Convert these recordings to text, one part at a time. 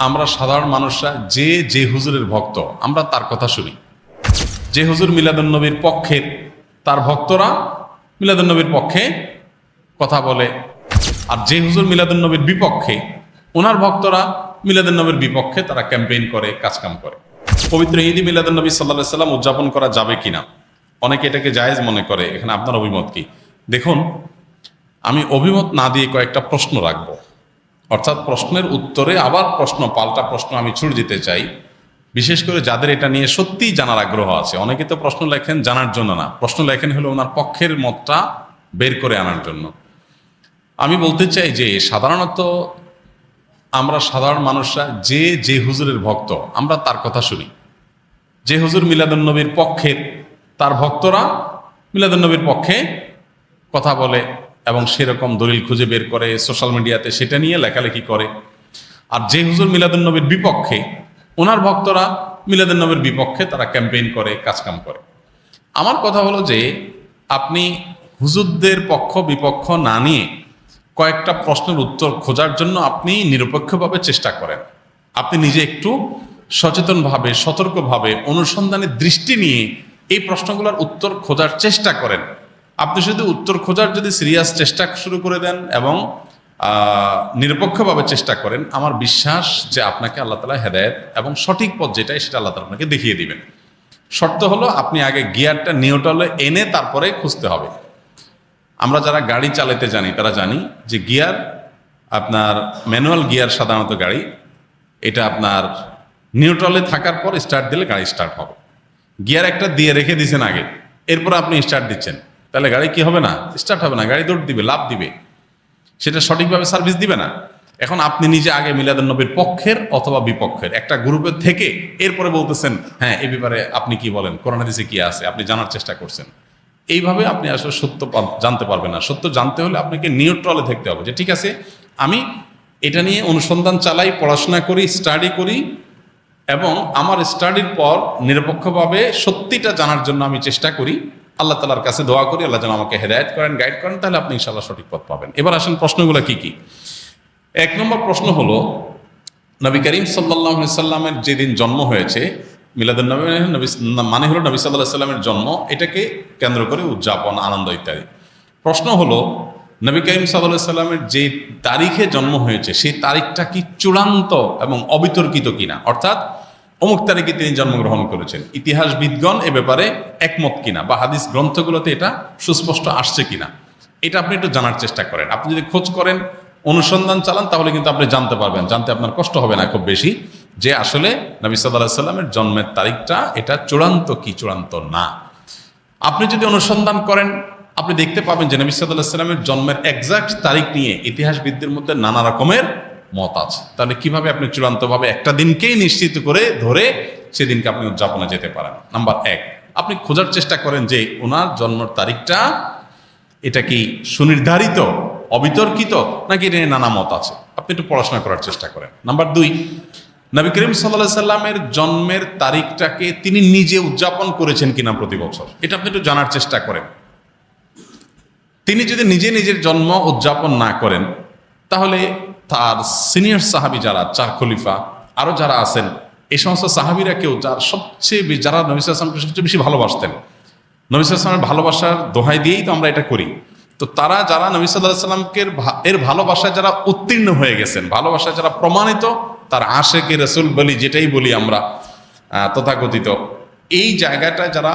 আমরা সাধারণ মানুষরা যে যে হুজুরের ভক্ত, আমরা তার কথা শুনি। যে হুজুর মিলাদুন্নবীর পক্ষের তার ভক্তরা মিলাদুন্নবীর পক্ষে কথা বলে। আর যে হুজুর মিলাদুন্নবীর বিপক্ষে, ওনার ভক্তরা মিলাদুন্নবীর বিপক্ষে তারা ক্যাম্পেইন করে, কাজকাম করে। পবিত্র ঈদি মিলাদুন্নবী সাল্লাহ সাল্লাম উদযাপন করা যাবে কিনা? অনেকে এটাকে জায়েজ মনে করে। এখানে আপনার অভিমত কি? দেখুন, আমি অভিমত না দিয়ে কয়েকটা প্রশ্ন রাখব। অর্থাৎ প্রশ্নের উত্তরে আবার প্রশ্ন, পাল্টা প্রশ্ন আমি ছুড়ে দিতে চাই। বিশেষ করে যাদের এটা নিয়ে সত্যিই জানার আগ্রহ আছে। অনেকে তো প্রশ্ন লেখেন জানার জন্য না। প্রশ্ন লেখেন হলো ওনার পক্ষের মতটা বের করে আনার জন্য। আমি বলতে চাই যে, সাধারণত আমরা সাধারণ মানুষরা যে যে হুজুরের ভক্ত, আমরা তার কথা শুনি। যে হুজুর মিলাদুন্নবীর পক্ষের, তার ভক্তরা মিলাদুন্নবীর পক্ষে কথা বলে। এবং সেরকম দলিল খুঁজে বের করে সোশ্যাল মিডিয়াতে সেটা নিয়ে লেখালেখি করে। আর যে হুজুর মিলাদুন্নবীর বিপক্ষে, ওনার ভক্তরা মিলাদুন্নবীর বিপক্ষে তারা ক্যাম্পেইন করে, কাজকাম করে। আমার কথা হলো যে, আপনি হুজুরদের পক্ষ, বিপক্ষ না নিয়ে কয়েকটা প্রশ্নের উত্তর খোঁজার জন্য আপনি নিরপেক্ষভাবে চেষ্টা করেন। আপনি নিজে একটু সচেতনভাবে, সতর্কভাবে, অনুসন্ধানের দৃষ্টি নিয়ে এই প্রশ্নগুলোর উত্তর খোঁজার চেষ্টা করেন। আপনি শুধু উত্তর খোঁজার যদি সিরিয়াস চেষ্টা শুরু করে দেন এবং নিরপেক্ষভাবে চেষ্টা করেন, আমার বিশ্বাস যে আপনাকে আল্লাহ তালা হেদায়ত এবং সঠিক পথ যেটাই সেটা আল্লাহ তালা আপনাকে দেখিয়ে দিবেন। শর্ত হলো আপনি আগে গিয়ারটা নিউট্রালে এনে তারপরে খুঁজতে হবে। আমরা যারা গাড়ি চালাতে জানি, তারা জানি যে গিয়ার আপনার ম্যানুয়াল গিয়ার সাধারণত গাড়ি, এটা আপনার নিউট্রালে থাকার পর স্টার্ট দিলে গাড়ি স্টার্ট হবে। গিয়ার একটা দিয়ে রেখে দিয়েছেন আগে, এরপর আপনি স্টার্ট দিচ্ছেন। তাহলে গাড়ি কি হবে না? স্টার্ট হবে না। গাড়ি দৌড় দিবে লাভ দিবে। সেটা সঠিকভাবে সার্ভিস দিবে না। এখন আপনি নিজে আগে মিলাদুন্নবীর পক্ষের অথবা বিপক্ষের, একটা গ্রুপের থেকে এরপরে বলতেছেন হ্যাঁ এই ব্যাপারে আপনি কি বলেন? করোনা দিছে কি আছে? আপনি জানার চেষ্টা করছেন। এইভাবে আপনি আসলে সত্য জানতে পারবেন না। সত্য জানতে হলে আপনাকে নিউট্রালে থাকতে হবে যে, ঠিক আছে, আমি এটা নিয়ে অনুসন্ধান চালাই, পড়াশোনা করি স্টাডি করি এবং আমার স্টাডির পর নিরপেক্ষভাবে সত্যিটা জানার জন্য আমি চেষ্টা করি। আল্লাহ তালার কাছে দোয়া করি, আল্লাহ যেন আমাকে হেদায়ত করেন গাইড করেন, তাহলে আপনি ইনশাল্লাহ সঠিক পথ পাবেন। এবার আসেন প্রশ্নগুলো কি কি? এক নম্বর প্রশ্ন হলো, নবী করিম সাল্লাহ সাল্লামের যেদিন জন্ম হয়েছে মিলাদুল্নবী নবী মানে হলো নবী সাল্লাহ সাল্লামের জন্ম, এটাকে কেন্দ্র করে উদযাপন, আনন্দ ইত্যাদি। প্রশ্ন হলো, নবী করিম সাল্লাহ সাল্লামের যে তারিখে জন্ম হয়েছে, সেই তারিখটা কি চূড়ান্ত এবং অবিতর্কিত কিনা? অর্থাৎ অমুক তারিখে তিনি জন্মগ্রহণ করেছেন। ইতিহাসবিদগণ এ ব্যাপারে একমত কিনা বা হাদিস গ্রন্থগুলোতে এটা সুস্পষ্ট আসছে কিনা, এটা আপনি একটু জানার চেষ্টা করেন। আপনি যদি খোঁজ করেন, অনুসন্ধান চালান, তাহলে কিন্তু আপনি জানতে পারবেন। জানতে আপনার কষ্ট হবে না খুব বেশি যে আসলে নবী সাল্লাহ সাল্লামের জন্মের তারিখটা এটা চূড়ান্ত কি চূড়ান্ত না। আপনি যদি অনুসন্ধান করেন, আপনি দেখতে পাবেন যে নবী সাল্লাহ সাল্লামের জন্মের এক্সাক্ট তারিখ নিয়ে ইতিহাসবিদদের মধ্যে নানা রকমের মত আছে। তাহলে কীভাবে আপনি চূড়ান্তভাবে একটা দিনকেই নিশ্চিত করে ধরে সেদিনকে আপনি উদযাপনে যেতে পারেন? নাম্বার এক, আপনি খোঁজার চেষ্টা করেন যে ওনার জন্মের তারিখটা এটা কি সুনির্ধারিত, অবিতর্কিত, নাকি এটা নানা মত আছে? আপনি একটু পড়াশোনা করার চেষ্টা করেন। নাম্বার দুই, নবী করিম সাল্লাহ সাল্লামের জন্মের তারিখটাকে তিনি নিজে উদযাপন করেছেন কিনা প্রতি বছর? এটা আপনি একটু জানার চেষ্টা করেন। তিনি যদি নিজে নিজের জন্ম উদযাপন না করেন, তাহলে তার সিনিয়র সাহাবি যারা, চার খলিফা আরও যারা আছেন, এই সমস্ত সাহাবিরা কেউ যার সবচেয়ে যারা নবী আসলামকে সবচেয়ে বেশি ভালোবাসতেন, নবী আসলামের ভালোবাসার দোহাই দিয়েই তো আমরা এটা করি। তো তারা যারা নবী সাল্লাহ সাল্লামকে এর ভালোবাসায় যারা উত্তীর্ণ হয়ে গেছেন, ভালোবাসায় যারা প্রমাণিত, তার আশেকে রসুল বলি, যেটাই বলি আমরা তথাকথিত, এই জায়গাটায় যারা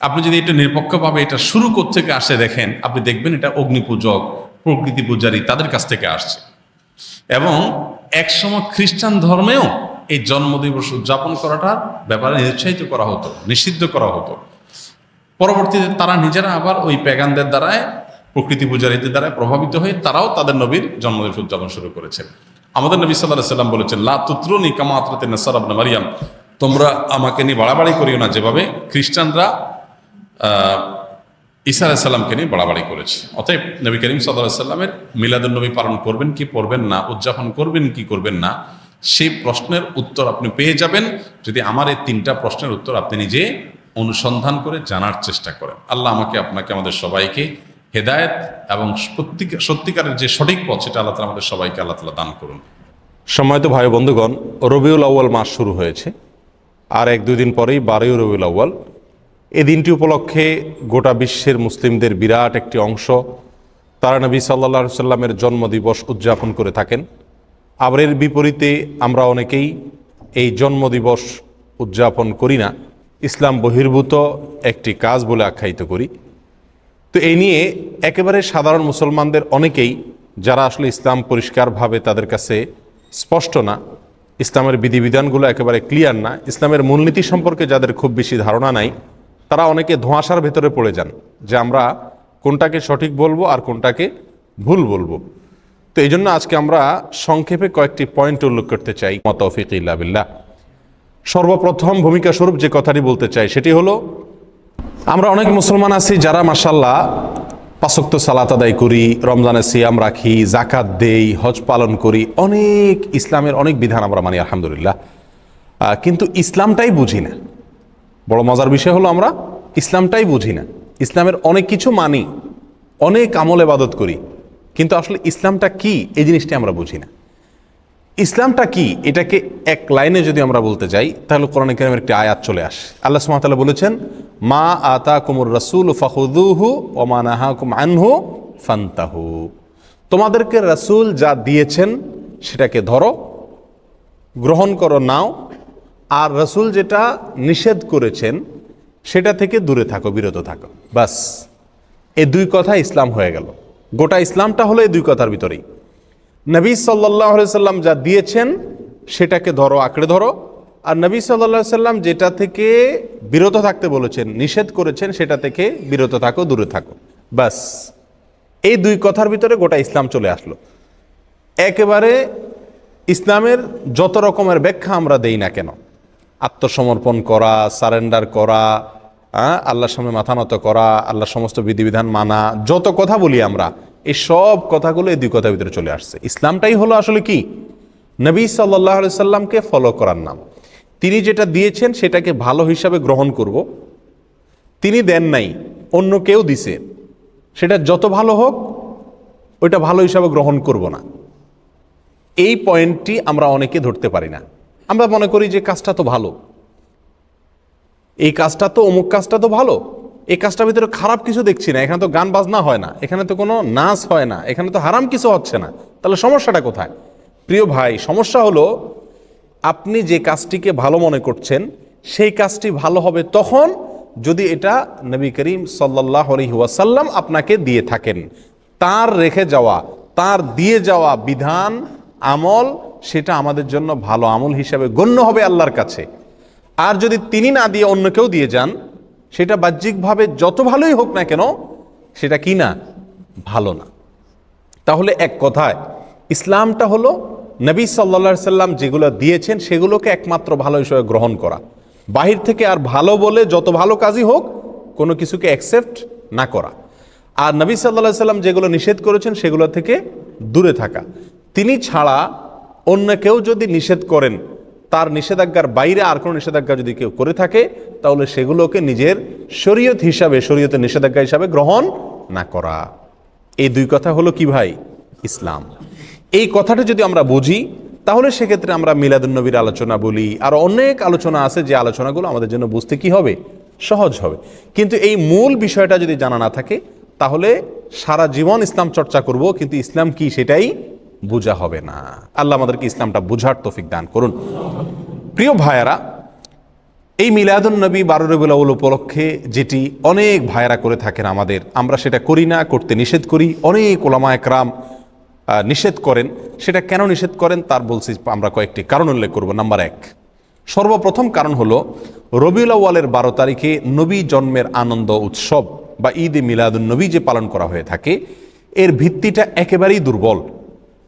আপনি যদি এটা নিরপেক্ষভাবে এটা শুরু থেকে আসে দেখেন, আপনি দেখবেন এটা অগ্নিপূজক, প্রকৃতি পূজারী তাদের কাছ থেকে আসছে। এবং একসময় খ্রিস্টান ধর্মেও এই জন্মদিবস উদযাপন করাটার ব্যাপারে নিরুৎসাহিত করা হতো, নিষিদ্ধ করা হতো। পরবর্তীতে তারা নিজেরা আবার ওই প্যাগানদের দ্বারায়, প্রকৃতি পূজারীদের দ্বারা প্রভাবিত হয়ে তারাও তাদের নবীর জন্মদিবস উদযাপন শুরু করেছে। আমাদের নবী সাল্লাহ সাল্লাম বলেছেন, লা তুত্রুনি কামাত্রাতে নাসার আবনা মারিয়াম তোমরা আমাকে নিয়ে বাড়াবাড়ি করিও না। যেভাবে খ্রিস্টানরা ঈসা আলাইসাল্লামকে নিয়ে বাড়াবাড়ি করেছে। অতএব নবী করিম সাল্লাহ সাল্লামের মিলাদুন্নবী পালন করবেন কি করবেন না, উদযাপন করবেন কি করবেন না, সেই প্রশ্নের উত্তর আপনি পেয়ে যাবেন যদি আমার এই তিনটা প্রশ্নের উত্তর আপনি নিজে অনুসন্ধান করে জানার চেষ্টা করেন। আল্লাহ আমাকে, আপনাকে, আমাদের সবাইকে হেদায়েত এবং সত্যিকারের যে সঠিক পথ সেটা আল্লাহ আমাদের সবাইকে আল্লাহ তালা দান করুন। সম্মানিত ভাই বন্ধুগণ, রবিউল আউ্য়াল মাস শুরু হয়েছে। আর এক দুই দিন পরেই বারোই রবিউল আউ্য়াল এই দিনটি উপলক্ষে গোটা বিশ্বের মুসলিমদের বিরাট একটি অংশ, তারা নবী সাল্লা সাল্লামের জন্মদিবস উদযাপন করে থাকেন। আবার এর বিপরীতে আমরা অনেকেই এই জন্মদিবস উদযাপন করি না। ইসলাম বহির্ভূত একটি কাজ বলে আখ্যায়িত করি। তো এই নিয়ে একেবারে সাধারণ মুসলমানদের অনেকেই, যারা আসলে ইসলাম পরিষ্কারভাবে তাদের কাছে স্পষ্ট না, ইসলামের বিধিবিধানগুলো একেবারে ক্লিয়ার না, ইসলামের মূলনীতি সম্পর্কে যাদের খুব বেশি ধারণা নাই তারা অনেকে ধোঁয়াশার ভেতরে পড়ে যান যে আমরা কোনটাকে সঠিক বলব আর কোনটাকে ভুল বলব। তো এই জন্য আজকে আমরা সংক্ষেপে কয়েকটি পয়েন্ট উল্লেখ করতে চাই। মতফিক ইল্লা বিল্লাহ। সর্বপ্রথম ভূমিকা স্বরূপ যে কথাটি বলতে চাই সেটি হলো, আমরা অনেক মুসলমান আছি যারা মাসাল্লাহ পাশক্ত সালাত আদায় করি, রমজানে সিয়াম রাখি জাকাত দেই, হজ পালন করি, অনেক ইসলামের অনেক বিধান আমরা মানি আলহামদুলিল্লাহ। কিন্তু ইসলামটাই বুঝি না। বড় মজার বিষয় হলো আমরা ইসলামটাই বুঝি না। ইসলামের অনেক কিছু মানি, অনেক আমল এবাদত করি, কিন্তু আসলে ইসলামটা কি এই জিনিসটি আমরা বুঝি না। ইসলামটা কি এটাকে এক লাইনে যদি আমরা বলতে যাই, তাহলে কোরআন কারিমের একটি আয়াত চলে আসে। আল্লাহ সুমাতাল্লাহ বলেছেন, মা আতা কুমুর রসুল ফাহুদুহু ওমানাহা কুম আনহু ফান্তাহু। তোমাদেরকে রসুল যা দিয়েছেন, সেটাকে ধরো, গ্রহণ করো, নাও আর রসুল যেটা নিষেধ করেছেন, সেটা থেকে দূরে থাকো, বিরত থাকো। বাস, এই দুই কথা ইসলাম হয়ে গেল। গোটা ইসলামটা হলো এই দুই কথার ভিতরেই। নবী সাল্লাহ সাল্লাম যা দিয়েছেন, সেটাকে ধরো, আঁকড়ে ধরো। আর নবী সাল্লাহ সাল্লাম যেটা থেকে বিরত থাকতে বলেছেন, নিষেধ করেছেন, সেটা থেকে বিরত থাকো, দূরে থাকো। বাস, এই দুই কথার ভিতরে গোটা ইসলাম চলে আসলো। একেবারে ইসলামের যত রকমের ব্যাখ্যা আমরা দেই না কেন আত্মসমর্পণ করা, সারেন্ডার করা আল্লাহর সামনে মাথা নত করা, আল্লাহর সমস্ত বিধিবিধান মানা, যত কথা বলি আমরা, এই সব কথাগুলো এই দুই কথার ভিতরে চলে আসছে। ইসলামটাই হলো আসলে কি? নবী সাল্লাহ সাল্লামকে ফলো করার নাম। তিনি যেটা দিয়েছেন সেটাকে ভালো হিসাবে গ্রহণ করব। তিনি দেন নাই, অন্য কেউ দিছে। সেটা যত ভালো হোক, ওইটা ভালো হিসাবে গ্রহণ করব না। এই পয়েন্টটি আমরা অনেকে ধরতে পারি না। আমরা মনে করি যে কাজটা তো ভালো। এই কাজটা তো, অমুক কাজটা তো ভালো। এই কাজটার ভিতরে খারাপ কিছু দেখছি না। এখানে তো গান বাজনা হয় না। এখানে তো কোনো নাচ হয় না। এখানে তো হারাম কিছু হচ্ছে না। তাহলে সমস্যাটা কোথায়? প্রিয় ভাই, সমস্যা হলো আপনি যে কাজটিকে ভালো মনে করছেন, সেই কাজটি ভালো হবে তখন যদি এটা নবী করিম সাল্লাহ ওয়াসাল্লাম আপনাকে দিয়ে থাকেন। তার রেখে যাওয়া, তার দিয়ে যাওয়া বিধান, আমল সেটা আমাদের জন্য ভালো আমল হিসাবে গণ্য হবে আল্লাহর কাছে। আর যদি তিনি না দিয়ে অন্য কেউ দিয়ে যান, সেটা বাহ্যিকভাবে যত ভালোই হোক না কেন, সেটা কি না? ভালো না। তাহলে এক কথায়, ইসলামটা হলো নবী সাল্লা সাল্লাম যেগুলো দিয়েছেন, সেগুলোকে একমাত্র ভালো হিসেবে গ্রহণ করা। বাহির থেকে আর ভালো বলে যত ভালো কাজই হোক, কোনো কিছুকে অ্যাকসেপ্ট না করা। আর নবী সাল্লা সাল্লাম যেগুলো নিষেধ করেছেন, সেগুলো থেকে দূরে থাকা। তিনি ছাড়া অন্য কেউ যদি নিষেধ করেন, তার নিষেধাজ্ঞার বাইরে আর কোনো নিষেধাজ্ঞা যদি কেউ করে থাকে, তাহলে সেগুলোকে নিজের শরীয়ত হিসাবে, শরীয়তের নিষেধাজ্ঞা হিসাবে গ্রহণ না করা। এই দুই কথা হলো কি ভাই? ইসলাম। এই কথাটা যদি আমরা বুঝি, তাহলে সেক্ষেত্রে আমরা মিলাদুন্নবীর আলোচনা বলি। আর অনেক আলোচনা আছে যে আলোচনাগুলো আমাদের জন্য বুঝতে কি হবে? সহজ হবে। কিন্তু এই মূল বিষয়টা যদি জানা না থাকে, তাহলে সারা জীবন ইসলাম চর্চা করব, কিন্তু ইসলাম কি সেটাই বোঝা হবে না। আল্লাহ আমাদেরকে ইসলামটা বুঝার তৌফিক দান করুন। প্রিয় ভাইয়ারা এই মিলাদুন নবী বারো রবিউল উপলক্ষে যেটি অনেক ভাইয়েরা করে থাকেন আমাদের আমরা সেটা করি না করতে নিষেধ করি। অনেক ওলামা একরাম আহ, নিষেধ করেন। সেটা কেন নিষেধ করেন তার বলছি আমরা কয়েকটি কারণ উল্লেখ করব। নাম্বার এক সর্বপ্রথম কারণ হলো রবিউল আউ্য়ালের বারো তারিখে নবী জন্মের আনন্দ উৎসব বা ঈদ এ মিলাদুন নবী যে পালন করা হয়ে থাকে এর ভিত্তিটা একেবারেই দুর্বল।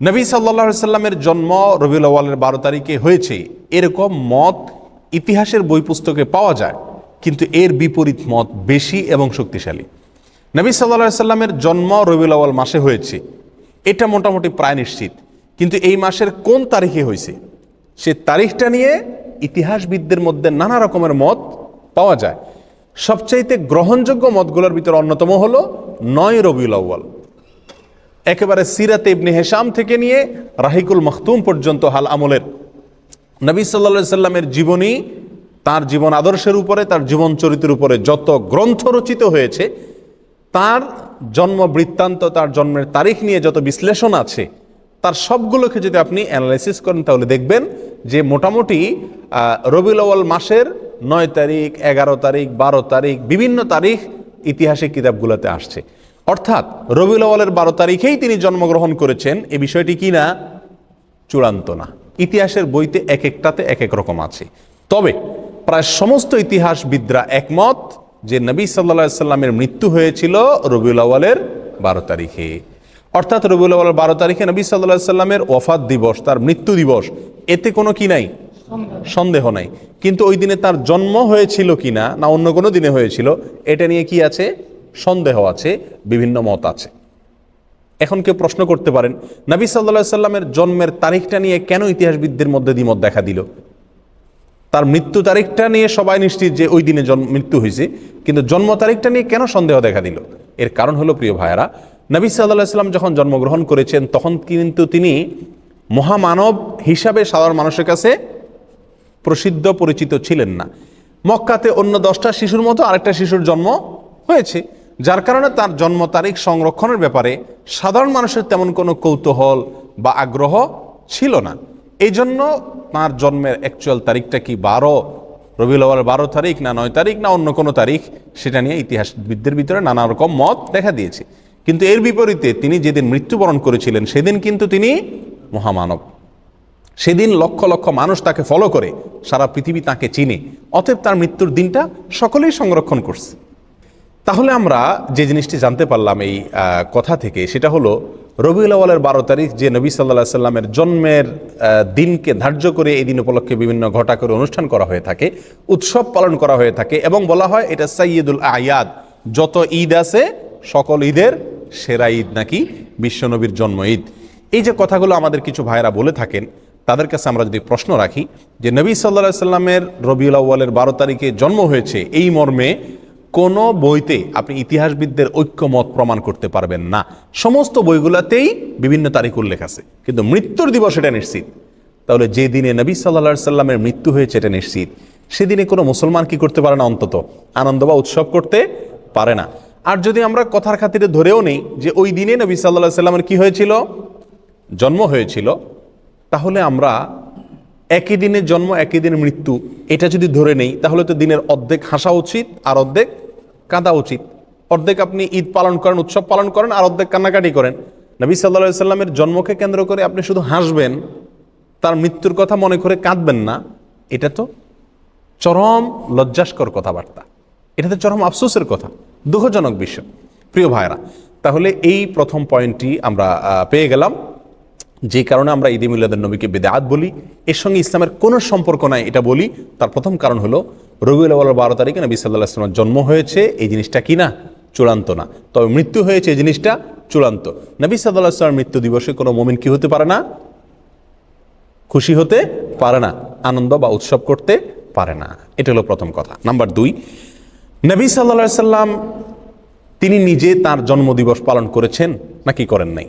নবী সাল্লা সাল্লামের জন্ম রবিউল আউ্য়ালের বারো তারিখে হয়েছে। এরকম মত ইতিহাসের বই পুস্তকে পাওয়া যায়, কিন্তু এর বিপরীত মত বেশি এবং শক্তিশালী। নবী সাল্লা সাল্লামের জন্ম রবিউল আওয়াল মাসে হয়েছে। এটা মোটামুটি প্রায় নিশ্চিত। কিন্তু এই মাসের কোন তারিখে হয়েছে? সে তারিখটা নিয়ে ইতিহাসবিদদের মধ্যে নানা রকমের মত পাওয়া যায়। সবচাইতে গ্রহণযোগ্য মতগুলোর ভিতরে অন্যতম হলো নয় রবিউল আউ্য়াল। একেবারে সিরাতে ইবনে হেসাম থেকে নিয়ে রাহিকুল মখতুম পর্যন্ত হাল আমলের। নবী সাল্লা সাল্লামের জীবনী, তার জীবন আদর্শের উপরে, তার জীবন চরিত্রের উপরে যত গ্রন্থ রচিত হয়েছে, তার জন্ম বৃত্তান্ত, তার জন্মের তারিখ নিয়ে যত বিশ্লেষণ আছে, তার সবগুলোকে যদি আপনি অ্যানালাইসিস করেন, তাহলে দেখবেন যে মোটামুটি রবিউল আউয়াল মাসের নয় তারিখ, এগারো তারিখ, বারো তারিখ, বিভিন্ন তারিখ ইতিহাসের কিতাবগুলোতে আসছে। অর্থাৎ রবিউল আওয়ালের বারো তারিখেই তিনি জন্মগ্রহণ করেছেন। এ বিষয়টি কি না? চূড়ান্ত না। ইতিহাসের বইতে এক একটাতে এক এক রকম আছে। তবে প্রায় সমস্ত ইতিহাসবিদরা একমত যে নবী সাল্লা সাল্লামের মৃত্যু হয়েছিল রবিউল আওয়ালের বারো তারিখে। অর্থাৎ রবিউল আওয়ালের বারো তারিখে নবী সাল্লাহ সাল্লামের ওফাত দিবস, তার মৃত্যু দিবস, এতে কোনো কি নাই? সন্দেহ নাই। কিন্তু ওই দিনে তার জন্ম হয়েছিল কিনা না অন্য কোনো দিনে হয়েছিল, এটা নিয়ে কি আছে? সন্দেহ আছে, বিভিন্ন মত আছে। এখন কেউ প্রশ্ন করতে পারেন, নবী সাল্লা সাল্লামের জন্মের তারিখটা নিয়ে কেন ইতিহাসবিদদের মধ্যে দ্বিমত দেখা দিল? তার মৃত্যু তারিখটা নিয়ে সবাই নিশ্চিত যে ওই দিনে জন্ম, মৃত্যু হয়েছে, কিন্তু জন্ম তারিখটা নিয়ে কেন সন্দেহ দেখা দিল? এর কারণ হলো, প্রিয় ভাইয়েরা, নবী সাল্লাহ সাল্লাম যখন জন্মগ্রহণ করেছেন, তখন কিন্তু তিনি মহামানব হিসাবে সাধারণ মানুষের কাছে প্রসিদ্ধ, পরিচিত ছিলেন না। মক্কাতে অন্য দশটা শিশুর মতো আরেকটা শিশুর জন্ম হয়েছে। যার কারণে তার জন্ম তারিখ সংরক্ষণের ব্যাপারে সাধারণ মানুষের তেমন কোনো কৌতূহল বা আগ্রহ ছিল না। এই জন্য তাঁর জন্মের অ্যাকচুয়াল তারিখটা কি বারো? রবিউল আওয়াল বারো তারিখ না নয় তারিখ না অন্য কোনো তারিখ? সেটা নিয়ে ইতিহাসবিদদের ভিতরে নানা রকম মত দেখা দিয়েছে। কিন্তু এর বিপরীতে তিনি যেদিন মৃত্যুবরণ করেছিলেন, সেদিন কিন্তু তিনি মহামানব। সেদিন লক্ষ লক্ষ মানুষ তাকে ফলো করে, সারা পৃথিবী তাকে চিনে। অতএব তার মৃত্যুর দিনটা সকলেই সংরক্ষণ করছে। তাহলে আমরা যে জিনিসটি জানতে পারলাম এই কথা থেকে, সেটা হলো রবিউল আওয়ালের বারো তারিখ যে নবী সাল্লাহ সাল্লামের জন্মের দিনকে ধার্য করে এই দিন উপলক্ষে বিভিন্ন ঘটা করে অনুষ্ঠান করা হয়ে থাকে, উৎসব পালন করা হয়ে থাকে এবং বলা হয় এটা সাইয়দুল আয়াদ। যত ঈদ আছে, সকল ঈদের সেরা ঈদ নাকি বিশ্বনবীর জন্ম ঈদ। এই যে কথাগুলো আমাদের কিছু ভাইরা বলে থাকেন, তাদের কাছে আমরা যদি প্রশ্ন রাখি যে নবী সাল্লাহ সাল্লামের রবিউল আউ্বালের বারো তারিখে জন্ম হয়েছে এই মর্মে কোনো বইতে আপনি ইতিহাসবিদদের ঐক্যমত প্রমাণ করতে পারবেন না। সমস্ত বইগুলোতেই বিভিন্ন তারিখ উল্লেখ আছে। কিন্তু মৃত্যুর দিবস এটা নিশ্চিত। তাহলে যে দিনে নবী সাল্লা সাল্লামের মৃত্যু হয়েছে এটা নিশ্চিত। সেদিনে কোনো মুসলমান কি করতে পারে না? অন্তত আনন্দ বা উৎসব করতে পারে না। আর যদি আমরা কথার খাতিরে ধরেও নেই যে ওই দিনে নবী সাল্লাহ সাল্লামের কি হয়েছিল? জন্ম হয়েছিল। তাহলে আমরা একই দিনে জন্ম, একই দিনে মৃত্যু, এটা যদি ধরে নেই, তাহলে তো দিনের অর্ধেক হাসা উচিত আর অর্ধেক কাঁদা উচিত। অর্ধেক আপনি ঈদ পালন করেন, উৎসব পালন করেন আর অর্ধেক কান্নাকাটি করেন। নবী সাল্লা সাল্লামের জন্মকে কেন্দ্র করে আপনি শুধু হাসবেন, তার মৃত্যুর কথা মনে করে কাঁদবেন না, এটা তো চরম লজ্জাস্কর কথাবার্তা। এটা তো চরম আফসোসের কথা, দুঃখজনক বিষয়। প্রিয় ভাইরা তাহলে এই প্রথম পয়েন্টটি আমরা পেয়ে গেলাম। যে কারণে আমরা ঈদ মিল্লাদের নবীকে বেদাত বলি, এর সঙ্গে ইসলামের কোনো সম্পর্ক নাই, এটা বলি। তার প্রথম কারণ হলো, রবিউল আওয়াল বারো তারিখে নবী সাল্লাহ ইসলামের জন্ম হয়েছে, এই জিনিসটা কি না চূড়ান্ত না। তবে মৃত্যু হয়েছে, এই জিনিসটা চূড়ান্ত। নবী সাল্লাহ ইসলামের মৃত্যু দিবসে কোনো মোমিন কি হতে পারে না? খুশি হতে পারে না। আনন্দ বা উৎসব করতে পারে না। এটা হলো প্রথম কথা। নাম্বার দুই, নবী সাল্লা সাল্লাম তিনি নিজে তার জন্মদিবস পালন করেছেন নাকি করেন নাই?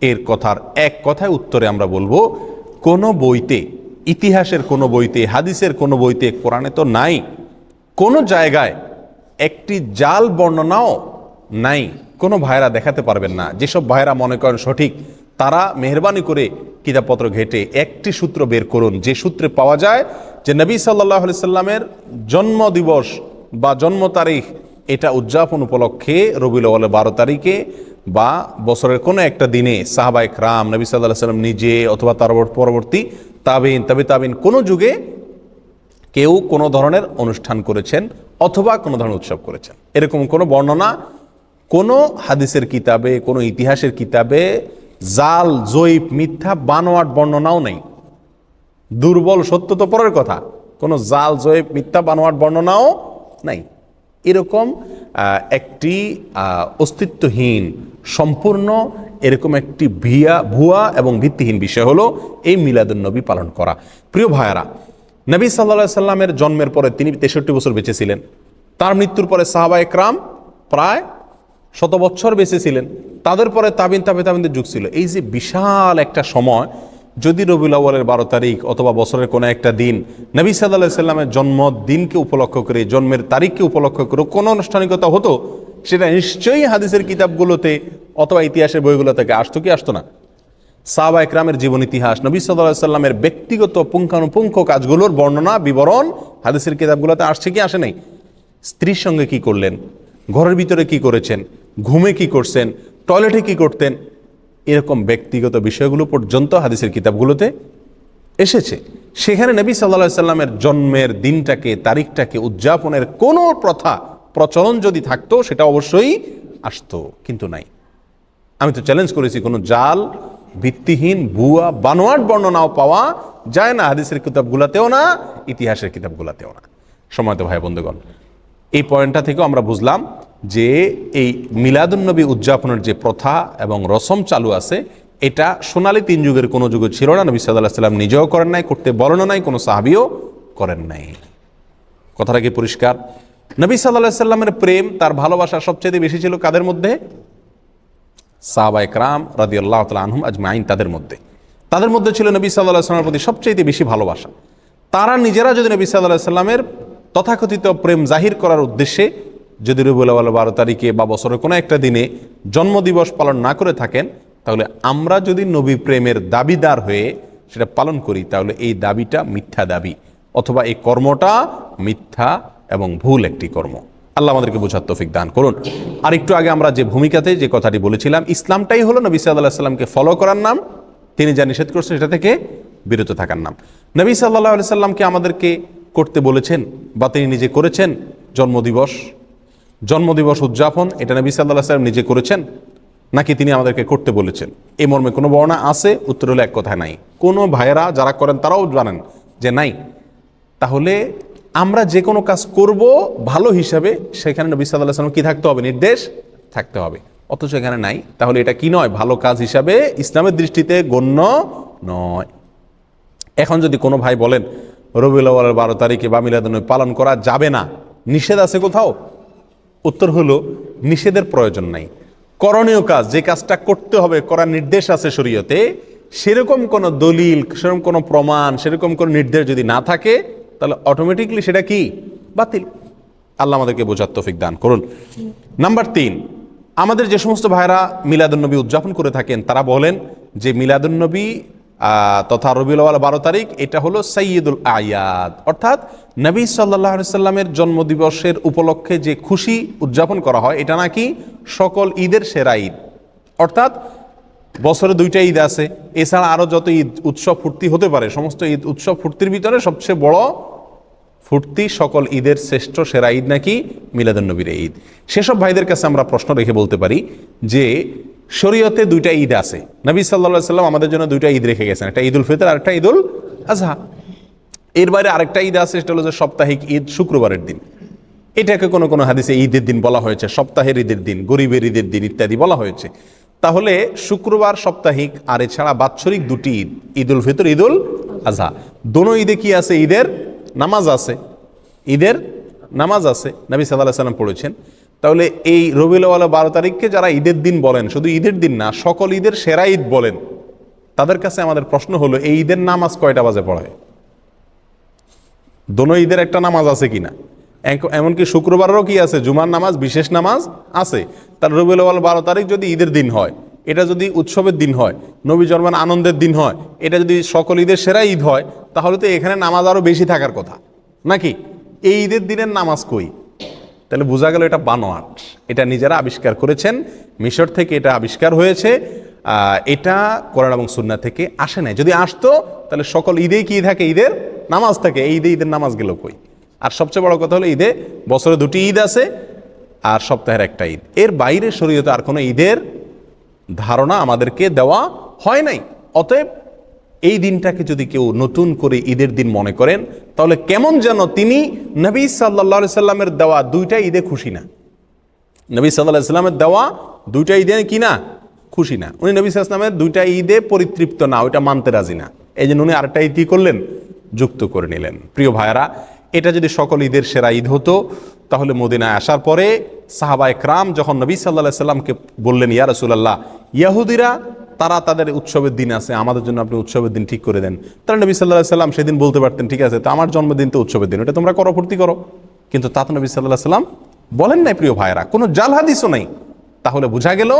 এর কথার এক কথায় উত্তরে আমরা বলব, কোনো বইতে, ইতিহাসের কোনো বইতে, হাদিসের কোনো বইতে, কোরআনে তো নাই, কোনো জায়গায় একটি জাল বর্ণনাও নাই, কোনো ভাইরা দেখাতে পারবেন না। যেসব ভাইরা মনে করেন সঠিক, তারা মেহরবানি করে কিতাবপত্র ঘেটে একটি সূত্র বের করুন। যে সূত্রে পাওয়া যায় যে নবী সাল্লাহ সাল্লামের জন্ম দিবস বা জন্ম তারিখ, এটা উদযাপন উপলক্ষে রবিউল বারো তারিখে বা বছরের কোনো একটা দিনে সাহাবাইক রাম নবী সাল্লাহ সাল্লাম নিজে অথবা তার পরবর্তী তাবিন, তবে তাবিন, কোনো যুগে কেউ কোনো ধরনের অনুষ্ঠান করেছেন অথবা কোনো ধরনের উৎসব করেছেন। এরকম কোনো বর্ণনা কোনো হাদিসের কিতাবে, কোনো ইতিহাসের কিতাবে জাল, জৈব, মিথ্যা, বানোয়াট বর্ণনাও নেই। দুর্বল সত্য তো পরের কথা, কোনো জাল জয়েব মিথ্যা, বানোয়াট বর্ণনাও নাই। এরকম একটি অস্তিত্বহীন সম্পূর্ণ এরকম একটি ভিয়া ভুয়া এবং ভিত্তিহীন বিষয় হলো এই মিলাদুন্নবী পালন করা। প্রিয় ভাইয়ারা, নবী সাল্লা সাল্লামের জন্মের পরে তিনি তেষট্টি বছর বেঁচে ছিলেন তার মৃত্যুর পরে সাহাবা একরাম প্রায় শত বছর বেঁচে ছিলেন তাদের পরে তাবিন, তাবে তাবিনদের যুগ ছিল। এই যে বিশাল একটা সময়, যদি রবিউল আউ্বালের বারো তারিখ অথবা বছরের কোনো একটা দিন নবী সাল্লাহ সাল্লামের জন্মদিনকে উপলক্ষ করে, জন্মের তারিখকে উপলক্ষ করে কোনো আনুষ্ঠানিকতা হতো সেটা নিশ্চয়ই হাদিসের কিতাবগুলোতে অথবা ইতিহাসের বইগুলো থেকে আসতো কি আসতো না? সাহাবা একরামের জীবন ইতিহাস, নবী সাল্লাহ সাল্লামের ব্যক্তিগত পুঙ্খানুপুঙ্খ কাজগুলোর বর্ণনা, বিবরণ হাদিসের কিতাবগুলোতে আসছে কি, আসে নাই? স্ত্রীর সঙ্গে কি করলেন? ঘরের ভিতরে কি করেছেন? ঘুমে কি করছেন? টয়লেটে কি করতেন? এরকম ব্যক্তিগত বিষয়গুলো পর্যন্ত হাদিসের কিতাবগুলোতে এসেছে। সেখানে নবী সাল্লা সাল্লামের জন্মের দিনটাকে, তারিখটাকে, উদযাপনের কোনো প্রথা প্রচলন যদি থাকতো, সেটা অবশ্যই আসতো, কিন্তু নাই। আমি তো চ্যালেঞ্জ করেছি, কোনো জাল, ভিত্তিহীন, ভুয়া, বানোয়াট বর্ণনাও পাওয়া যায় না, হাদিসের কিতাবগুলাতেও না, ইতিহাসের কিতাবগুলাতেও না। সময়ত ভাই বন্ধুগণ, এই পয়েন্টটা থেকেও আমরা বুঝলাম যে এই মিলাদুন্নবী উদযাপনের যে প্রথা এবং রসম চালু আছে, এটা সোনালী তিন যুগের কোনো যুগে ছিল না, নবী সাল্লাহ সাল্লাম নিজেও করেন নাই, করতে বলেন নাই, কোনো সাহাবিও করেন নাই। কথাটা কি পরিষ্কার? নবী সাল্লাহ সাল্লামের প্রেম, তার ভালোবাসা সবচেয়ে বেশি ছিল কাদের মধ্যে? সাহাবা একরাম রাদি আল্লাহ আনহুম আজমাইন, তাদের মধ্যে। তাদের মধ্যে ছিল নবী সাল্লাহ সাল্লামের প্রতি সবচেয়ে বেশি ভালোবাসা। তারা নিজেরা যদি নবী সাল্লাহ সাল্লামের তথাকথিত প্রেম জাহির করার উদ্দেশ্যে যদি রবিউল আউয়াল বারো তারিখে বা বছরের কোনো একটা দিনে জন্মদিবস পালন না করে থাকেন, তাহলে আমরা যদি নবী প্রেমের দাবিদার হয়ে সেটা পালন করি, তাহলে এই দাবিটা মিথ্যা দাবি অথবা এই কর্মটা মিথ্যা এবং ভুল একটি কর্ম। আল্লাহ আমাদেরকে বোঝার তৌফিক দান করুন। আর একটু আগে আমরা যে ভূমিকাতে যে কথাটি বলেছিলাম, ইসলামটাই হলো নবী সাল্লাহ সাল্লামকে ফলো করার নাম, তিনি যা নিষেধ করছেন সেটা থেকে বিরত থাকার নাম। নবী সাল্লাহ আলি সাল্লামকে আমাদেরকে করতে বলেছেন বা তিনি নিজে করেছেন জন্মদিবস। জন্মদিবস উদযাপন, এটা নবী সাল্লাহ সাল্লাম নিজে করেছেন, নাকি তিনি আমাদেরকে করতে বলেছেন? এই মর্মে কোনো বর্ণা আছে? উত্তর হলে এক কথায় নাই। কোনো ভাইয়েরা যারা করেন তারাও জানেন যে নাই। তাহলে আমরা যে কোনো কাজ করব ভালো হিসাবে, সেখানে নবী সাল্লাহ সাল্লাম কি থাকতে হবে? নির্দেশ থাকতে হবে। অথচ এখানে নাই। তাহলে এটা কি নয়? ভালো কাজ হিসাবে ইসলামের দৃষ্টিতে গণ্য নয়। এখন যদি কোনো ভাই বলেন, রবিউল আউয়ালের বারো তারিখে বা মিলাদুন্নবী পালন করা যাবে না। নিষেধ আছে কোথাও? উত্তর হলো, নিষেধের প্রয়োজন নাই। করণীয় কাজ, যে কাজটা করতে হবে, করার নির্দেশ আছে শরীয়তে, সেরকম কোনো দলিল, সেরকম কোনো প্রমাণ, সেরকম কোনো নির্দেশ যদি না থাকে তাহলে অটোমেটিকলি সেটা কি? বাতিল। আল্লাহ আমাদেরকে বোঝার তৌফিক দান করুন। নাম্বার তিন, আমাদের যে সমস্ত ভাইরা মিলাদুন্নবী উদযাপন করে থাকেন, তারা বলেন যে মিলাদুন্নবী তথা রবিউল বারো তারিখ, এটা হলো সৈয়দুল আয়াদ। অর্থাৎ নবী সাল্লাহ সাল্লামের জন্মদিবসের উপলক্ষে যে খুশি উদযাপন করা হয়, এটা নাকি সকল ঈদের সেরা ঈদ। অর্থাৎ বছরে দুইটা ঈদ আছে। এছাড়া আরও যত ঈদ, উৎসব, ফুর্তি হতে পারে, সমস্ত ঈদ, উৎসব, ফুর্তির ভিতরে সবচেয়ে বড় ফুর্তি সকল ঈদের শ্রেষ্ঠ সেরা ঈদ নাকি মিলাদুন্নবীর ঈদ। সেসব ভাইদের কাছে আমরা প্রশ্ন রেখে বলতে পারি যে, শরীয়তে দুইটা ঈদ আছে। নবী সাল্লা সাল্লাম আমাদের জন্য দুইটা ঈদ রেখে গেছেন, একটা ঈদুল ফিতর আর একটা ঈদুল আজহা এর বাইরে আরেকটা ঈদ আছে, সেটা হলো যে সাপ্তাহিক ঈদ, শুক্রবারের দিন। এটাকে কোনো কোনো হাদিসে ঈদের দিন বলা হয়েছে, সপ্তাহের ঈদের দিন, গরিবের ঈদের দিন ইত্যাদি বলা হয়েছে। তাহলে শুক্রবার সাপ্তাহিক আর এছাড়া বাৎসরিক দুটি ঈদ, ঈদুল ফিতর, ঈদুল আজহা দোনো ঈদে কি আছে? ঈদের নামাজ আছে। ঈদের নামাজ আছে। নবী সাল্লাহ সাল্লাম পড়েছেন। তাহলে এই রবিউল বারো তারিখকে যারা ঈদের দিন বলেন, শুধু ঈদের দিন না, সকল ঈদের সেরা ঈদ বলেন, তাদের কাছে আমাদের প্রশ্ন হলো, এই ঈদের নামাজ কয়টা বাজে পড়ায়? দোনো ঈদের একটা নামাজ আছে কিনা? এমনকি শুক্রবারেরও কি আছে? জুমার নামাজ, বিশেষ নামাজ আছে। তার রবিউল আউয়াল বারো তারিখ যদি ঈদের দিন হয়, এটা যদি উৎসবের দিন হয়, নবী জন্মান আনন্দের দিন হয়, এটা যদি সকল ঈদের সেরা ঈদ হয়, তাহলে তো এখানে নামাজ আরও বেশি থাকার কথা। নাকি? এই ঈদের দিনের নামাজ কই? তাহলে বোঝা গেল এটা বানোয়াট। এটা নিজেরা আবিষ্কার করেছেন। মিশর থেকে এটা আবিষ্কার হয়েছে। এটা কোরআন এবং সুন্না থেকে আসে নাই। যদি আসতো, তাহলে সকল ঈদেই কি থাকে? ঈদের নামাজ থাকে। এই ঈদে ঈদের নামাজ গেল কই? আর সবচেয়ে বড় কথা হলো ঈদে বছরে দুটি ঈদ আছে আর সপ্তাহের একটা ঈদ। এর বাইরে শরীয়তে আর কোনো ঈদের ধারণা আমাদেরকে দেওয়া হয় নাই। অতএব এই দিনটাকে যদি কেউ নতুন করে ঈদের দিন মনে করেন, তাহলে কেমন যেন তিনি নবী সাল্লা সাল্লামের দেওয়া দুইটা ঈদে খুশি না। নবী সাল্লাহ সাল্লামের দেওয়া দুইটা ঈদে কি না? খুশি না। উনি নবী সাল্লামের দুইটা ঈদে পরিতৃপ্ত না, ওইটা মানতে রাজি না। এই জন্য উনি আরেকটা ঈদ করলেন? যুক্ত করে নিলেন। প্রিয় ভাইয়েরা এটা যদি সকল ঈদের সেরা ঈদ হতো, তাহলে মদিনায় আসার পরে সাহাবা একরাম যখন নবী সাল্লাহ সাল্লামকে বললেন, ইয়া রসুলাল্লাহ, ইয়াহুদিরা, তারা তাদের উৎসবের দিন আছে, আমাদের জন্য আপনি উৎসবের দিন ঠিক করে দেন। তারা নবী সাল্লাহ সাল্লাম সেদিন বলতে পারতেন, ঠিক আছে, তো আমার জন্মদিন তো উৎসবের দিন, ওটা তোমরা করো ফুর্তি করো। কিন্তু তা তো নবী সাল্লাহ সাল্লাম বলেন নাই, প্রিয় ভাইয়েরা, কোনো জাল হাদিসও নেই। তাহলে বোঝা গেল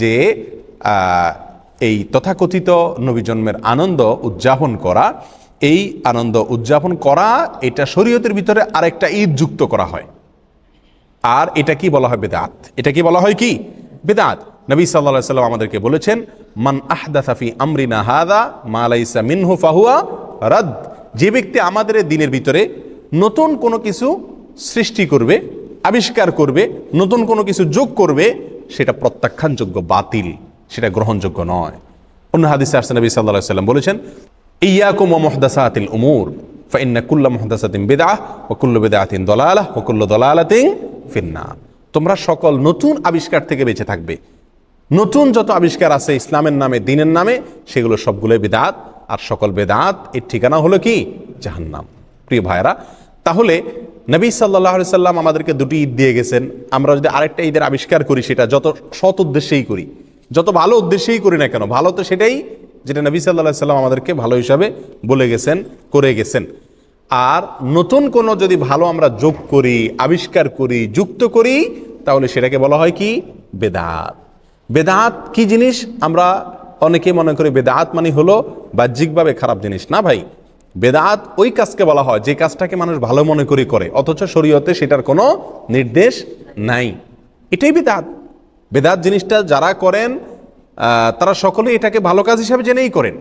যে এই তথাকথিত নবী জন্মের আনন্দ উদযাপন করা এই আনন্দ উদযাপন করা, এটা শরীয়তের ভিতরে আরেকটা ঈদ যুক্ত করা হয়। আর এটা কি বলা হয় বেদাত? এটা কি বলা হয় কি? বেদাত। নবী সাল্লাহ সাল্লাম আমাদেরকে বলেছেন, মান আহদাফি আমরিনা হাদা মালাইসা মিনহু ফাহুয়া রাদ। যে ব্যক্তি আমাদের দিনের ভিতরে নতুন কোনো কিছু সৃষ্টি করবে, আবিষ্কার করবে, নতুন কোনো কিছু যোগ করবে, সেটা প্রত্যাখ্যানযোগ্য বাতিল, সেটা গ্রহণযোগ্য নয়। অন্য হাদিসে আসছে নবী সাল্লাহ সাল্লাম বলেছেন ইয়াকুম ওয়া মুহদাসাতিল উমুর ফাইন্না মুহদাসাতিন বিদআহ ওয়া কুল্লু বিদআতিন দলালাহ ওয়া কুল্লু দলালাতিন ফিন্নার তোমরা সকল নতুন আবিষ্কার থেকে বেঁচে থাকবে। নতুন যত আবিষ্কার আছে ইসলামের নামে, দিনের নামে, সেগুলো সবগুলো বেদাত। আর সকল বেদাত, এর ঠিকানা হলো কি? জাহান্নাম। প্রিয় ভাইরা তাহলে নবী সাল্লাহ সাল্লাম আমাদেরকে দুটি ঈদ দিয়ে গেছেন। আমরা যদি আরেকটা ঈদের আবিষ্কার করি, সেটা যত সৎ উদ্দেশ্যেই করি। যত ভালো উদ্দেশ্যেই করি না কেন, ভালো তো সেটাই যেটা নবী সাল্লাহ সাল্লাম আমাদেরকে ভালো হিসাবে বলে গেছেন, করে গেছেন। আর নতুন কোনো যদি ভালো আমরা যোগ করি, আবিষ্কার করি, যুক্ত করি, তাহলে সেটাকে বলা হয় কি? বেদাত। বেদাত কি জিনিস? আমরা অনেকে মনে করি বেদাত মানে হলো বাহ্যিকভাবে খারাপ জিনিস। না ভাই, বেদাত ওই কাজকে বলা হয় যে কাজটাকে মানুষ ভালো মনে করি করে, অথচ শরীয়তে সেটার কোনো নির্দেশ নাই। এটাই বেদাত। বেদাত জিনিসটা যারা করেন তারা সকলে এটাকে ভালো কাজ হিসাবে জেনেই করেন।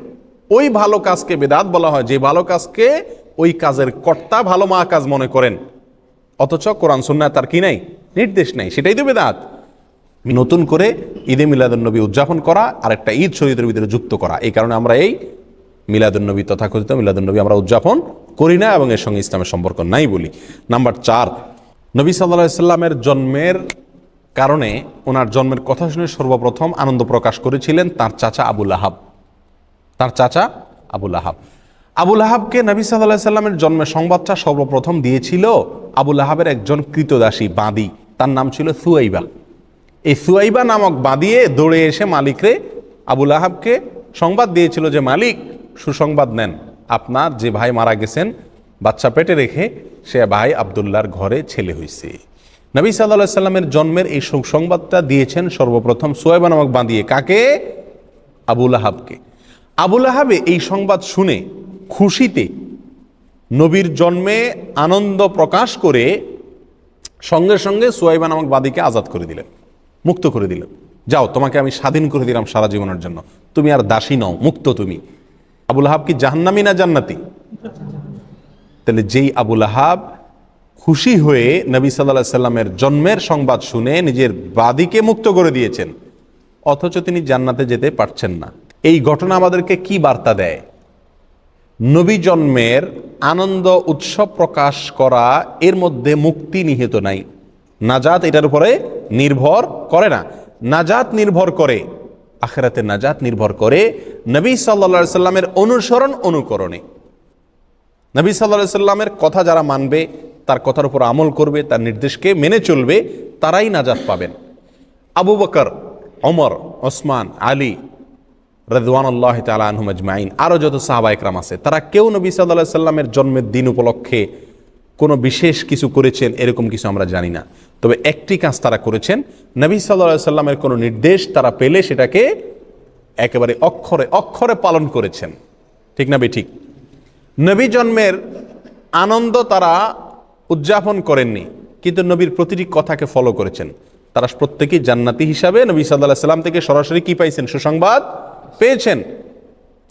ওই ভালো কাজকে বেদাত বলা হয়। যে ভালো কাজকে ওই কাজের কর্তা ভালো মা কাজ মনে করেন। অথচ কোরআন সুন্নাহ তার কি নাই? নির্দেশ নাই। সেটাই তো বেদাত। নতুন করে ঈদে মিলাদুন্নবী উদযাপন করা আর একটা ঈদ শরীরের ভিতরে যুক্ত করা। এই কারণে আমরা এই মিলাদুন্নবী তথাকথিত মিলাদুন্নবী আমরা উদযাপন করি না এবং এর সঙ্গে ইসলামের সম্পর্ক নাই বলি। নাম্বার চার, নবী সাল্লাহ সাল্লামের জন্মের কারণে ওনার জন্মের কথা শুনে সর্বপ্রথম আনন্দ প্রকাশ করেছিলেন তার চাচা আবুল আহাব তার চাচা আবুল আহাব আবুল আহাবকে নবী সাল্লাহ সাল্লামের জন্মের সংবাদটা সর্বপ্রথম দিয়েছিল আবুল আহাবের একজন কৃতদাসী বাঁদি। তার নাম ছিল সুয়াইবা। এই সুয়াইবা নামক বাঁদিয়ে দৌড়ে এসে মালিকরে আবুল আহাবকে সংবাদ দিয়েছিল যে, মালিক, সুসংবাদ নেন। আপনার যে ভাই মারা গেছেন, বাচ্চা পেটে রেখে সে ভাই আবদুল্লার ঘরে ছেলে হয়েছে নবী সাল্লাহ সাল্লামের জন্মের এই সুসংবাদটা দিয়েছেন সর্বপ্রথম সুয়াইবা নামক বাঁধিয়ে কাকে? আবুল আহাবকে আবুল আহাবে এই সংবাদ শুনে খুশিতে নবীর জন্মে আনন্দ প্রকাশ করে সঙ্গে সঙ্গে সোয়াইবা নামক বাদীকে আজাদ করে দিলেন, মুক্ত করে দিলেন। যাও, তোমাকে আমি স্বাধীন করে দিলাম সারা জীবনের জন্য। তুমি আর দাসী নও, মুক্ত তুমি। আবুল আহাব কি জাহান্নামি না জান্নাতি? তাহলে যেই আবুল আহাব খুশি হয়ে নবী সাল্লাহ সাল্লামের জন্মের সংবাদ শুনে নিজের বাদীকে মুক্ত করে দিয়েছেন। অথচ তিনি জান্নাতে যেতে পারছেন না। এই ঘটনা আমাদেরকে কি বার্তা দেয়? নবী জন্মের আনন্দ, উৎসব প্রকাশ করা এর মধ্যে মুক্তি নিহিত নাই। নাজাত এটার উপরে নির্ভর করে না। নাজাত নির্ভর করে, আখেরাতে নাজাত নির্ভর করে নবী সাল্লা সাল্লামের অনুসরণ, অনুকরণে। নবী সাল্লা সাল্লামের কথা যারা মানবে, তার কথার উপর আমল করবে, তার নির্দেশকে মেনে চলবে, তারাই নাজাত পাবেন। আবু বকর অমর ওসমান, আলী রদওয়ানুল্লাহ তালা আনহুম আরও যত সাহাবা একরাম আছে, তারা কেউ নবী সাল্লাহ সাল্লামের জন্মের দিন উপলক্ষে কোনো বিশেষ কিছু করেছেন এরকম কিছু আমরা জানি না। তবে একটি কাজ তারা করেছেন, নবী সাল্লাহ সাল্লামের কোনো নির্দেশ তারা পেলে সেটাকে একেবারে অক্ষরে অক্ষরে পালন করেছেন। ঠিক না বে ঠিক? নবী জন্মের আনন্দ তারা উদযাপন করেননি, কিন্তু নবীর প্রতিটি কথাকে ফলো করেছেন। তারা প্রত্যেকেই জান্নাতি হিসাবে নবী সাল্লাহ সাল্লাম থেকে সরাসরি কি পাইছেন? সুসংবাদ পেয়েছেন।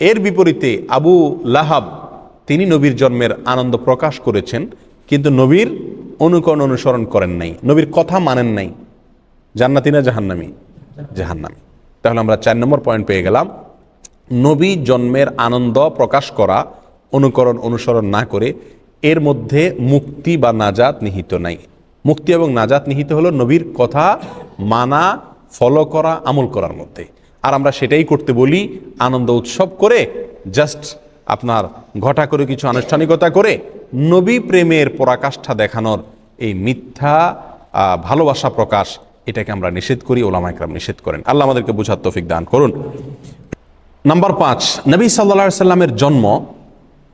এর বিপরীতে আবু লাহাব, তিনি নবীর জন্মের আনন্দ প্রকাশ করেছেন, কিন্তু নবীর অনুকরণ অনুসরণ করেন নাই, নবীর কথা মানেন নাই। জান্নাতি না জাহান্নামি? জাহান্নামি। তাহলে আমরা চার নম্বর পয়েন্ট পেয়ে গেলাম। নবী জন্মের আনন্দ প্রকাশ করা অনুকরণ, অনুসরণ না করে এর মধ্যে মুক্তি বা নাজাত নিহিত নাই। মুক্তি এবং নাজাত নিহিত হলো নবীর কথা মানা ফলো করা, আমল করার মধ্যে। আর আমরা সেটাই করতে বলি আনন্দ উৎসব করে জাস্ট আপনার ঘটা করে কিছু আনুষ্ঠানিকতা করে নবী প্রেমের পরাকাষ্ঠা দেখানোর এই মিথ্যা ভালোবাসা প্রকাশ এটাকে আমরা নিষেধ করি ওলামা একরাম নিষেধ করেন। আল্লাহ আমাদেরকে বুঝার তৌফিক দান করুন। নাম্বার পাঁচ, নবী সাল্লা সাল্লামের জন্ম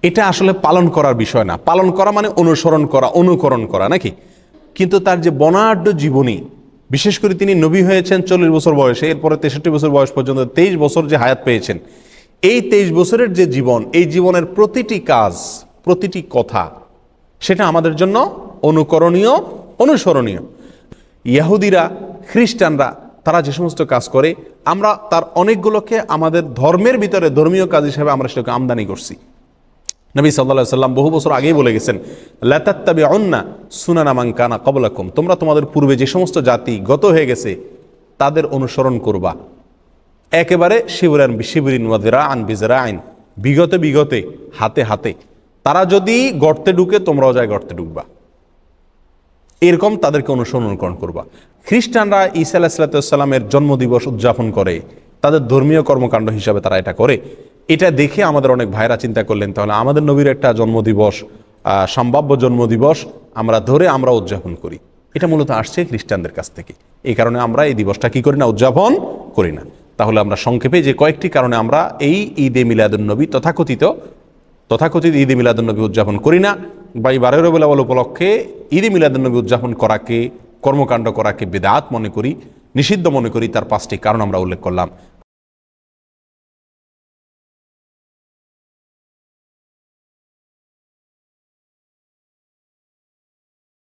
এটা আসলে পালন করার বিষয় না। পালন করা মানে অনুসরণ করা, অনুকরণ করা, নাকি? কিন্তু তার যে বনাঢ্য জীবনী, বিশেষ করে তিনি নবী হয়েছেন চল্লিশ বছর বয়সে, এরপরে তেষট্টি বছর বয়স পর্যন্ত তেইশ বছর যে হায়াত পেয়েছেন, এই তেইশ বছরের যে জীবন, এই জীবনের প্রতিটি কাজ, প্রতিটি কথা, সেটা আমাদের জন্য অনুকরণীয়, অনুসরণীয়। ইয়াহুদিরা, খ্রিস্টানরা, তারা যে সমস্ত কাজ করে, আমরা তার অনেকগুলোকে আমাদের ধর্মের ভিতরে ধর্মীয় কাজ হিসেবে আমরা সেটাকে আমদানি করছি। নবী সাল্লাহ সাল্লাম বহু বছর আগেই বলে গেছেন লাতাত্তাবি অন্না সুনানা মাঙ্কানা কবলাকুম তোমরা তোমাদের পূর্বে যে সমস্ত জাতি গত হয়ে গেছে, তাদের অনুসরণ করবা। একেবারে শিবরান শিবরিন ওয়াদিরা আন বিজরা আইন বিগতে বিগতে, হাতে হাতে। তারা যদি গর্তে ঢুকে, তোমরাও যায় গর্তে ঢুকবা। এরকম তাদেরকে অনুসরণ করবা। খ্রিস্টানরা ঈসা আলাহিসাল্লামের জন্মদিবস উদযাপন করে, তাদের ধর্মীয় কর্মকাণ্ড হিসাবে তারা এটা করে। এটা দেখে আমাদের অনেক ভাইরা চিন্তা করলেন, তাহলে আমাদের নবীর একটা জন্মদিবস সম্ভাব্য জন্মদিবস আমরা ধরে আমরা উদযাপন করি। এটা মূলত আসছে খ্রিস্টানদের কাছ থেকে। এই কারণে আমরা এই দিবসটা কি করি না, উদযাপন করি না। তাহলে আমরা সংক্ষেপে যে কয়েকটি কারণে আমরা এই ঈদে মিলাদুন্নবী তথাকথিত তথাকথিত ঈদে মিলাদুন্নবী উদযাপন করি না, বা এই বারো আউয়াল উপলক্ষে ঈদে মিলাদুন্নবী উদযাপন করাকে, কর্মকাণ্ড করাকে বেদাত মনে করি, নিষিদ্ধ মনে করি, তার পাঁচটি কারণ আমরা উল্লেখ করলাম।